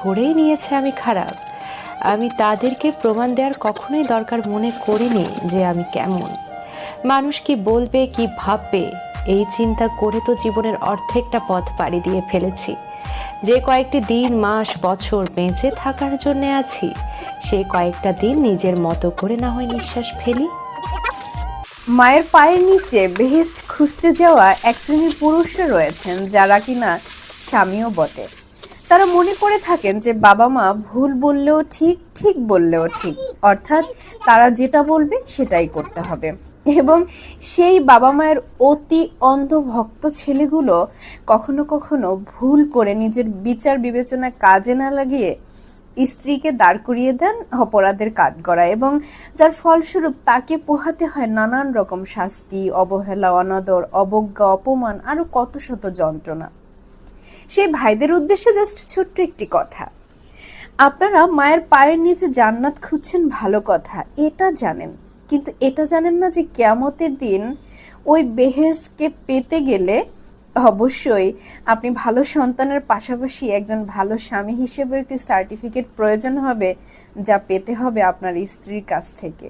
ধরেই নিয়েছে আমি খারাপ। আমি তাদেরকে প্রমাণ দেওয়ার কখনোই দরকার মনে করিনি যে আমি কেমন। মানুষ কি বলবে, কি ভাববে, এই চিন্তা করে তো জীবনের অর্ধেকটা পথ পাড়ি দিয়ে ফেলেছি। যে কয়েকটি দিন, মাস, বছর বেঁচে থাকার জন্য আছি সেই কয়েকটা দিন নিজের মতো করে না হয় নিঃশ্বাস ফেলি। মায়ের পায়ের নিচে বেহেস্ত খুঁজতে যাওয়া এক শ্রেণির পুরুষরা রয়েছেন যারা কিনা স্বামীও বটে। তারা মনে করে থাকেন যে বাবা মা ভুল বললেও ঠিক ঠিক বললেও ঠিক। অর্থাৎ তারা যেটা বলবে সেটাই করতে হবে। এবং সেই বাবা মায়ের অতি অন্ধভক্ত ছেলেগুলো কখনো কখনো ভুল করে নিজের বিচার বিবেচনা কাজে না লাগিয়ে স্ত্রীকে দাঁড় করিয়ে দেন অপরাধের কাঠগড়ায় এবং যার ফলস্বরূপ তাকে পোহাতে হয় নানান রকম শাস্তি, অবহেলা, অনাদর, অবজ্ঞা, অপমান, আরও কত শত যন্ত্রণা। সেই ভাইদের উদ্দেশ্যে জাস্ট ছোট্ট একটি কথা। আপনারা মায়ের পায়ের নিচে জান্নাত খুঁজছেন ভালো কথা, এটা জানেন। কিন্তু এটা জানেন না যে কেয়ামতের দিন ওই বেহেসকে পেতে গেলে অবশ্যই আপনি ভালো সন্তানের পাশাপাশি একজন ভালো স্বামী হিসেবে একটি সার্টিফিকেট প্রয়োজন হবে, যা পেতে হবে আপনার স্ত্রীর কাছ থেকে।